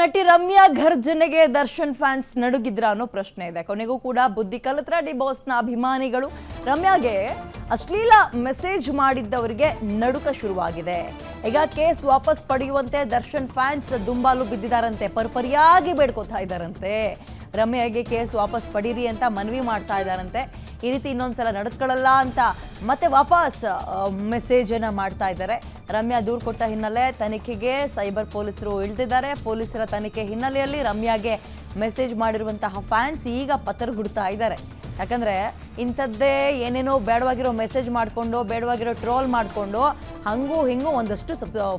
ನಟಿ ರಮ್ಯಾ ಘರ್ಜನೆಗೆ ದರ್ಶನ್ ಫ್ಯಾನ್ಸ್ ನಡುಗಿದ್ರ ಅನ್ನೋ ಪ್ರಶ್ನೆ ಇದೆ. ಕೊನೆಗೂ ಕೂಡ ಬುದ್ಧಿ ಕಲತ್ರ ಡಿ ಬಾಸ್ನ ಅಭಿಮಾನಿಗಳು ರಮ್ಯಾಗೆ ಅಶ್ಲೀಲ ಮೆಸೇಜ್ ಮಾಡಿದ್ದವರಿಗೆ ನಡುಕ ಶುರುವಾಗಿದೆ. ಈಗ ಕೇಸ್ ವಾಪಸ್ ಪಡೆಯುವಂತೆ ದರ್ಶನ್ ಫ್ಯಾನ್ಸ್ ದುಂಬಾಲು ಬಿದ್ದಿದಾರಂತೆ. ಪರ್ಪರಿಯಾಗಿ ಬೇಡ್ಕೋತಾ ಇದ್ದಾರಂತೆ ರಮ್ಯಾಗೆ ಕೇಸ್ ವಾಪಸ್ ಪಡೀರಿ ಅಂತ ಮನವಿ ಮಾಡ್ತಾ ಇದ್ದಾರಂತೆ. ಈ ರೀತಿ ಇನ್ನೊಂದ್ಸಲ ನಡೆದುಕೊಳ್ಳಲ್ಲ ಅಂತ ಮತ್ತೆ ವಾಪಸ್ ಮೆಸೇಜ್ ಅನ್ನ ಮಾಡ್ತಾ ಇದ್ದಾರೆ. ರಮ್ಯಾ ದೂರು ಕೊಟ್ಟ ಹಿನ್ನೆಲೆ ತನಿಖೆಗೆ ಸೈಬರ್ ಪೊಲೀಸರು ಇಳಿದಿದ್ದಾರೆ. ಪೊಲೀಸರ ತನಿಖೆ ಹಿನ್ನೆಲೆಯಲ್ಲಿ ರಮ್ಯಾಗೆ ಮೆಸೇಜ್ ಮಾಡಿರುವಂತಹ ಫ್ಯಾನ್ಸ್ ಈಗ ಪತ್ತರ್ಗುಡ್ತಾ ಇದ್ದಾರೆ. ಯಾಕಂದ್ರೆ ಇಂಥದ್ದೇ ಏನೇನೋ ಬೇಡವಾಗಿರೋ ಮೆಸೇಜ್ ಮಾಡಿಕೊಂಡು, ಬೇಡವಾಗಿರೋ ಟ್ರೋಲ್ ಮಾಡಿಕೊಂಡು, ಹಂಗೂ ಹಿಂಗೂ ಒಂದಷ್ಟು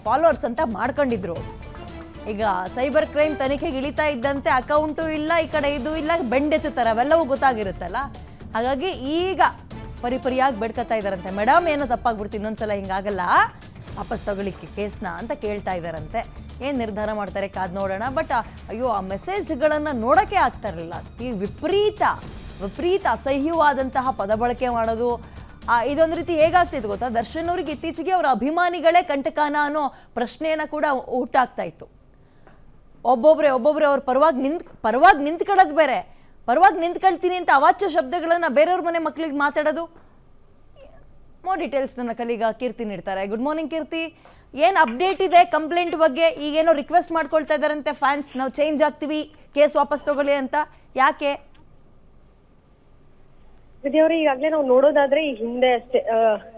ಫಾಲೋವರ್ಸ್ ಅಂತ ಮಾಡ್ಕೊಂಡಿದ್ರು. ಈಗ ಸೈಬರ್ ಕ್ರೈಮ್ ತನಿಖೆಗೆ ಇಳಿತಾ ಇದ್ದಂತೆ ಅಕೌಂಟು ಇಲ್ಲ, ಈ ಕಡೆ ಇದು ಇಲ್ಲ ಬೆಂಡೆತ್ತುತ್ತಾರೆ ಅವೆಲ್ಲವೂ ಗೊತ್ತಾಗಿರುತ್ತಲ್ಲ? ಹಾಗಾಗಿ ಈಗ ಪರಿಪರಿಯಾಗಿ ಬೆಡ್ಕತ್ತಾ ಇದ್ದಾರಂತೆ ಮೇಡಮ್ ಏನೋ ತಪ್ಪಾಗ್ಬಿಡ್ತು? ಇನ್ನೊಂದ್ಸಲ ಹಿಂಗಾಗಲ್ಲ. ವಾಪಸ್ ತಗೊಳ್ಳಿಕ್ಕೆ ಕೇಸ್ನ ಅಂತ ಕೇಳ್ತಾ ಇದ್ದಾರಂತೆ ಏನು ನಿರ್ಧಾರ ಮಾಡ್ತಾರೆ ಕಾದ್ ನೋಡೋಣ. ಬಟ್, ಅಯ್ಯೋ, ಆ ಮೆಸೇಜ್ಗಳನ್ನು ನೋಡೋಕ್ಕೆ ಆಗ್ತಾ ಇರಲಿಲ್ಲ. ಈ ವಿಪರೀತ ವಿಪರೀತ ಅಸಹ್ಯವಾದಂತಹ ಪದ ಬಳಕೆ ಮಾಡೋದು ಇದೊಂದು ರೀತಿ ಹೇಗಾಗ್ತಿತ್ತು ಗೊತ್ತಾ? ದರ್ಶನ್ ಅವ್ರಿಗೆ ಇತ್ತೀಚೆಗೆ ಅವರ ಅಭಿಮಾನಿಗಳೇ ಕಂಟಕಾನ ಅನ್ನೋ ಪ್ರಶ್ನೆಯನ್ನ ಕೂಡ ಹುಟ್ಟಾಗ್ತಾ ಇತ್ತು. ಒಬ್ಬೊಬ್ರೆ ಒಬ್ಬೊಬ್ರೆ ಅವ್ರ ಪರವಾಗಿ ನಿಂತ್, ಪರವಾಗಿ ನಿಂತ್ಕೊಳ್ಳೋದು ಬೇರೆ. ಪರವಾಗಿ ನಿಂತ್ಕೊಳ್ತೀನಿ ಅಂತ ಅವಾಚ್ಯ ಶಬ್ದಗಳನ್ನ ಬೇರೆಯವ್ರ ಮನೆ ಮಕ್ಳಿಗೆ ಮಾತಾಡೋದು? ಮೋ ಡೀಟೇಲ್ಸ್ ನನ್ನ ಕಲೀಗ ಕೀರ್ತಿ ನೀಡ್ತಾರೆ. Good morning Keerthi. ಏನು ಅಪ್ಡೇಟ್ ಇದೆ ಕಂಪ್ಲೇಂಟ್ ಬಗ್ಗೆ? ಈಗೇನೋ ರಿಕ್ವೆಸ್ಟ್ ಮಾಡ್ಕೊಳ್ತಾ ಇದ್ದಾರಂತೆ ಫ್ಯಾನ್ಸ್ ನಾವು ಚೇಂಜ್ ಆಗ್ತೀವಿ. ಕೇಸ್ ವಾಪಸ್ ತಗೊಳ್ಳಿ ಅಂತ. ಯಾಕೆ? ಅವರು, ಈಗಾಗಲೇ ನಾವು ನೋಡೋದಾದ್ರೆ ಈ ಹಿಂದೆ ಅಷ್ಟೇ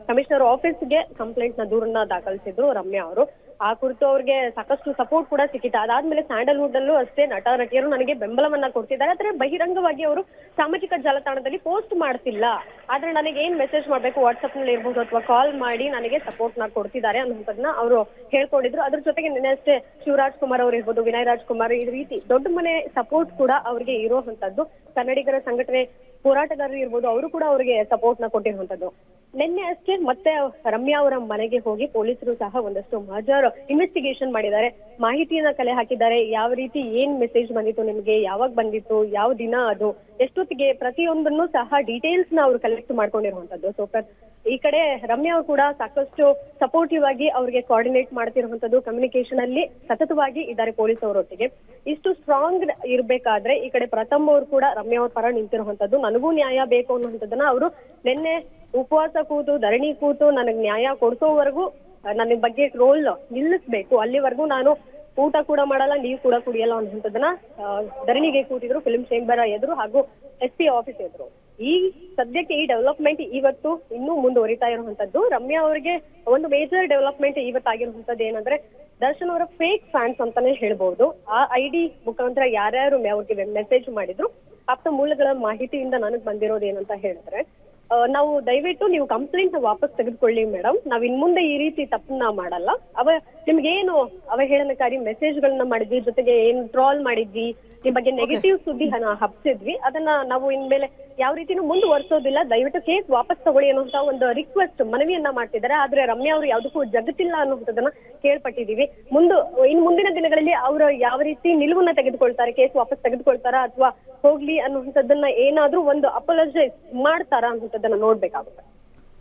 ಕಮಿಷನರ್ ಆಫೀಸ್ಗೆ ಕಂಪ್ಲೇಂಟ್ನ ದೂರನ್ನ ದಾಖಲಿಸಿದ್ರು ರಮ್ಯಾ ಅವರು. ಆ ಕುರಿತು ಅವ್ರಿಗೆ ಸಾಕಷ್ಟು ಸಪೋರ್ಟ್ ಕೂಡ ಸಿಕ್ಕಿತ್ತು. ಅದಾದ್ಮೇಲೆ ಸ್ಯಾಂಡಲ್ವುಡ್ ಅಲ್ಲೂ ಅಷ್ಟೇ ನಟ, ನಟಿಯರು ನನಗೆ ಬೆಂಬಲವನ್ನ ಕೊಡ್ತಿದ್ದಾರೆ. ಆದ್ರೆ ಬಹಿರಂಗವಾಗಿ ಅವರು ಸಾಮಾಜಿಕ ಜಾಲತಾಣದಲ್ಲಿ ಪೋಸ್ಟ್ ಮಾಡ್ತಿಲ್ಲ. ಆದ್ರೆ ನನಗೆ ಏನ್ ಮೆಸೇಜ್ ಮಾಡ್ಬೇಕು? ವಾಟ್ಸ್ಆಪ್ನಲ್ಲಿ ಇರ್ಬೋದು ಅಥವಾ ಕಾಲ್ ಮಾಡಿ ನನಗೆ ಸಪೋರ್ಟ್ನ ಕೊಡ್ತಿದ್ದಾರೆ ಅನ್ನೋದನ್ನ ಅವರು ಹೇಳ್ಕೊಂಡಿದ್ರು. ಅದ್ರ ಜೊತೆಗೆ ನಿನ್ನೆ ಅಷ್ಟೇ ಶಿವರಾಜ್ ಕುಮಾರ್ ಅವರು ಇರ್ಬೋದು, ವಿನಯ್ ರಾಜ್ ಕುಮಾರ್, ಈ ರೀತಿ ದೊಡ್ಡ ಮನೆ ಸಪೋರ್ಟ್ ಕೂಡ ಅವರಿಗೆ ಇರುವಂತದ್ದು ಕನ್ನಡಿಗರ ಸಂಘಟನೆ ಹೋರಾಟಗಾರರು ಇರ್ಬೋದು, ಅವರು ಕೂಡ ಅವರಿಗೆ ಸಪೋರ್ಟ್ನ ಕೊಟ್ಟಿರುವಂತದ್ದು ನಿನ್ನೆ ಅಷ್ಟೇ ಮತ್ತೆ ರಮ್ಯಾ ಅವರ ಮನೆಗೆ ಹೋಗಿ ಪೊಲೀಸರು ಸಹ ಒಂದಷ್ಟು ಮಜರ್ ಇನ್ವೆಸ್ಟಿಗೇಷನ್ ಮಾಡಿದ್ದಾರೆ. ಮಾಹಿತಿಯನ್ನ ಕಲೆ ಹಾಕಿದ್ದಾರೆ. ಯಾವ ರೀತಿ ಏನ್ ಮೆಸೇಜ್ ಬಂದಿತ್ತು ನಿಮ್ಗೆ? ಯಾವಾಗ ಬಂದಿತ್ತು? ಯಾವ ದಿನ ಅದು? ಎಷ್ಟೊತ್ತಿಗೆ? ಪ್ರತಿಯೊಂದನ್ನು ಸಹ ಡೀಟೇಲ್ಸ್ನ ಅವ್ರು ಕಲೆಕ್ಟ್ ಮಾಡ್ಕೊಂಡಿರುವಂತದ್ದು. ಸೊ ಈ ಕಡೆ ರಮ್ಯಾ ಅವರು ಕೂಡ ಸಾಕಷ್ಟು ಸಪೋರ್ಟಿವ್ ಆಗಿ ಅವ್ರಿಗೆ ಕೋಆರ್ಡಿನೇಟ್ ಮಾಡ್ತಿರುವಂತದ್ದು ಕಮ್ಯುನಿಕೇಶನ್ ಅಲ್ಲಿ ಸತತವಾಗಿ ಇದ್ದಾರೆ ಪೊಲೀಸ್ ಅವರೊಟ್ಟಿಗೆ. ಇಷ್ಟು ಸ್ಟ್ರಾಂಗ್ ಇರ್ಬೇಕಾದ್ರೆ ಈ ಕಡೆ ಪ್ರಥಮ್ ಅವರು ಕೂಡ ರಮ್ಯಾ ಅವ್ರ ಪರ ನಿಂತಿರುವಂತದ್ದು. ನನಗೂ ನ್ಯಾಯ ಬೇಕು ಅನ್ನುವಂಥದ್ದನ್ನ ಅವರು ನಿನ್ನೆ ಉಪವಾಸ ಕೂತು, ಧರಣಿ ಕೂತು, ನನಗ್ ನ್ಯಾಯ ಕೊಡಿಸೋವರೆಗೂ ನನ್ನ ಬಗ್ಗೆ ರೋಲ್ ನಿಲ್ಲಿಸ್ಬೇಕು. ಅಲ್ಲಿವರೆಗೂ ನಾನು ಊಟ ಕೂಡ ಮಾಡಲ್ಲ, ನೀರು ಕೂಡ ಕುಡಿಯಲ್ಲ ಅನ್ನುವಂಥದ್ದನ್ನ ಧರಣಿಗೆ ಕೂತಿದ್ರು ಫಿಲ್ಮ್ ಚೇಂಬರ್ ಎದುರು ಹಾಗೂ ಎಸ್ ಪಿ ಆಫೀಸ್ ಎದುರು. ಈ ಸದ್ಯಕ್ಕೆ ಈ ಡೆವಲಪ್ಮೆಂಟ್ ಇವತ್ತು ಇನ್ನೂ ಮುಂದುವರಿತಾ ಇರುವಂತದ್ದು ರಮ್ಯಾ ಅವರಿಗೆ ಒಂದು ಮೇಜರ್ ಡೆವಲಪ್ಮೆಂಟ್ ಇವತ್ತಾಗಿರುವಂತದ್ದು ಏನಂದ್ರೆ ದರ್ಶನ್ ಅವರ ಫೇಕ್ ಫ್ಯಾನ್ಸ್ ಅಂತಾನೆ ಹೇಳ್ಬಹುದು ಆ ಐಡಿ ಮುಖಾಂತರ ಯಾರ್ಯಾರು ಅವ್ರಿಗೆ ಮೆಸೇಜ್ ಮಾಡಿದ್ರು, ಆಪ್ತ ಮೂಲಗಳ ಮಾಹಿತಿಯಿಂದ ನನಗ್ ಬಂದಿರೋದು ಏನಂತ ಹೇಳಿದ್ರೆ ನಾವು ದಯವಿಟ್ಟು ನೀವು ಕಂಪ್ಲೇಂಟ್ ವಾಪಸ್ ತೆಗೆದುಕೊಳ್ಳಿ ಮೇಡಮ್ ನಾವ್ ಇನ್ ಮುಂದೆ ಈ ರೀತಿ ತಪ್ಪನ್ನ ಮಾಡಲ್ಲ. ಅವ ನಿಮ್ಗೇನು ಅವಹೇಳನಕಾರಿ ಮೆಸೇಜ್ ಗಳನ್ನ ಮಾಡಿದ್ವಿ ಜೊತೆಗೆ ಏನ್ ಟ್ರಾಲ್ ಮಾಡಿದ್ವಿ ನಿಮ್ ಬಗ್ಗೆ ನೆಗೆಟಿವ್ ಸುದ್ದಿ ಹಬ್ಸಿದ್ವಿ. ಅದನ್ನ ನಾವು ಇನ್ಮೇಲೆ ಯಾವ ರೀತಿನೂ ಮುಂದುವರ್ಸೋದಿಲ್ಲ. ದಯವಿಟ್ಟು ಕೇಸ್ ವಾಪಸ್ ತಗೊಳ್ಳಿ ಅನ್ನುವಂತ ಒಂದು ರಿಕ್ವೆಸ್ಟ್ ಮನವಿಯನ್ನ ಮಾಡ್ತಿದ್ದಾರೆ. ಆದ್ರೆ ರಮ್ಯಾ ಅವರು ಯಾವುದಕ್ಕೂ ಜಗತ್ತಿಲ್ಲ ಅನ್ನುವಂಥದ್ದನ್ನ ಕೇಳ್ಪಟ್ಟಿದೀವಿ ಮುಂದೆ, ಇನ್ ಮುಂದಿನ ದಿನಗಳಲ್ಲಿ ಅವರು ಯಾವ ರೀತಿ ನಿಲುವನ್ನ ತೆಗೆದುಕೊಳ್ತಾರೆ, ಕೇಸ್ ವಾಪಸ್ ತೆಗೆದುಕೊಳ್ತಾರಾ ಅಥವಾ ಹೋಗ್ಲಿ ಅನ್ನುವಂಥದ್ದನ್ನ ಏನಾದ್ರೂ ಒಂದು ಅಪಲಜೈಸ್ ಮಾಡ್ತಾರಾ ಅನ್ನುವಂಥದ್ದನ್ನ ನೋಡ್ಬೇಕಾಗುತ್ತೆ.